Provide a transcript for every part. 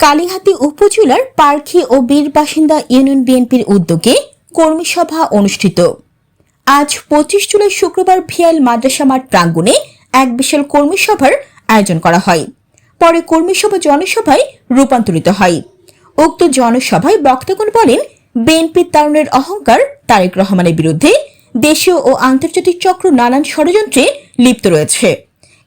কালীহাতি উপজেলার পার্খি ও বীর বাসিন্দা ইউনিয়ন বিএনপির উদ্যোগে কর্মী সভা অনুষ্ঠিত। আজ পঁচিশ জুলাই শুক্রবার ভিয়াল মাদ্রাসা মাঠ প্রাঙ্গণে এক বিশাল কর্মী সভার আয়োজন করা হয়। পরে কর্মী সভা জনসভায় রূপান্তরিত হয়। উক্ত জনসভায় বক্তাগণ বলেন বিএনপির তারুণের অহংকার তারেক রহমানের বিরুদ্ধে দেশীয় ও আন্তর্জাতিক চক্র নানান ষড়যন্ত্রে লিপ্ত রয়েছে।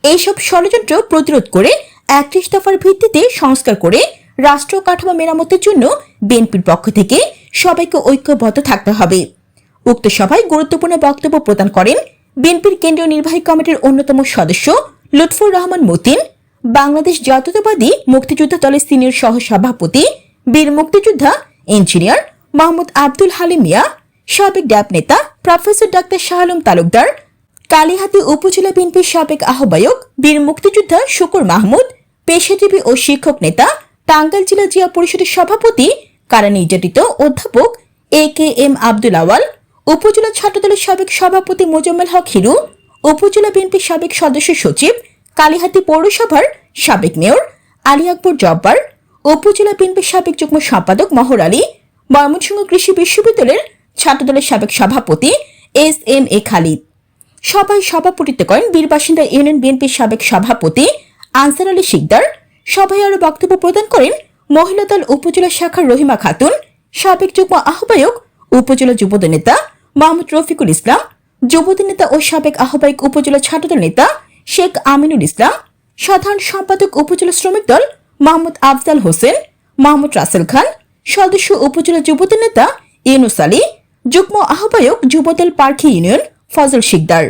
এইসব ষড়যন্ত্র প্রতিরোধ করে একত্রিশ দফার ভিত্তিতে সংস্কার করে রাষ্ট্র কাঠামো মেরামতের জন্য বিএনপির পক্ষ থেকে সবাইকে ঐক্যবদ্ধ থাকতে হবে। উক্ত সভায় গুরুত্বপূর্ণ বক্তব্য প্রদান করেন বিএনপির কেন্দ্রীয় নির্বাহী কমিটির অন্যতম সদস্য লুৎফুর রহমান মতিন, বাংলাদেশ জাতীয়তাবাদী মুক্তিযোদ্ধা দলের সিনিয়র সহ সভাপতি বীর মুক্তিযোদ্ধা ইঞ্জিনিয়ার মোহাম্মদ আব্দুল হালিম মিয়া, সাবেক ড্যাব নেতা প্রফেসর ডাক্তার শাহ আলম তালুকদার, কালীহাতি উপজেলা বিএনপির সাবেক আহ্বায়ক বীর মুক্তিযোদ্ধা শুকুর মাহমুদ, পেশাজীবী ও শিক্ষক নেতা টাঙ্গাইল জেলা জিয়া পরিষদের সভাপতি কারা নির্যাতিত অধ্যাপক এ কে এম আব্দুল আওয়াল, উপজেলা ছাত্রদলের সাবেক সভাপতি মোজাম্মেল হক হিরু, উপজেলা বিএনপির সাবেক সদস্য সচিব কালীহাতি পৌরসভার সাবেক মেয়র আলী আকবর জব্বার, উপজেলা বিএনপির সাবেক যুগ্ম সম্পাদক মহর আলী, ময়মনসিংহ কৃষি বিশ্ববিদ্যালয়ের ছাত্রদলের সাবেক সভাপতি এস এম এ খালিদ। সভায় সভাপতিত্ব করেন বীরবাসিন্দা ইউনিয়ন বিএনপির সাবেক সভাপতি আনসার আলী শিকদার সভায় আরও বক্তব্য প্রদান করেন মহিলা দল উপজেলা শাখার রহিমা খাতুন, সাবেক যুগ্ম আহ্বায়ক, উপজেলা যুবদল নেতা মোহাম্মদ রফিকুল ইসলাম, যুবদল নেতা ও সাবেক আহ্বায়ক উপজেলা ছাত্রদল নেতা শেখ আমিনুল ইসলাম, সাধারণ সম্পাদক উপজেলা শ্রমিক দল মোহাম্মদ আফজাল হোসেন মোহাম্মদ রাসেল খান, সদস্য উপজেলা যুবদল নেতা ইউনুস আলী, যুগ্ম আহ্বায়ক যুবদল পার্কি ইউনিয়ন ফজল শিকদার।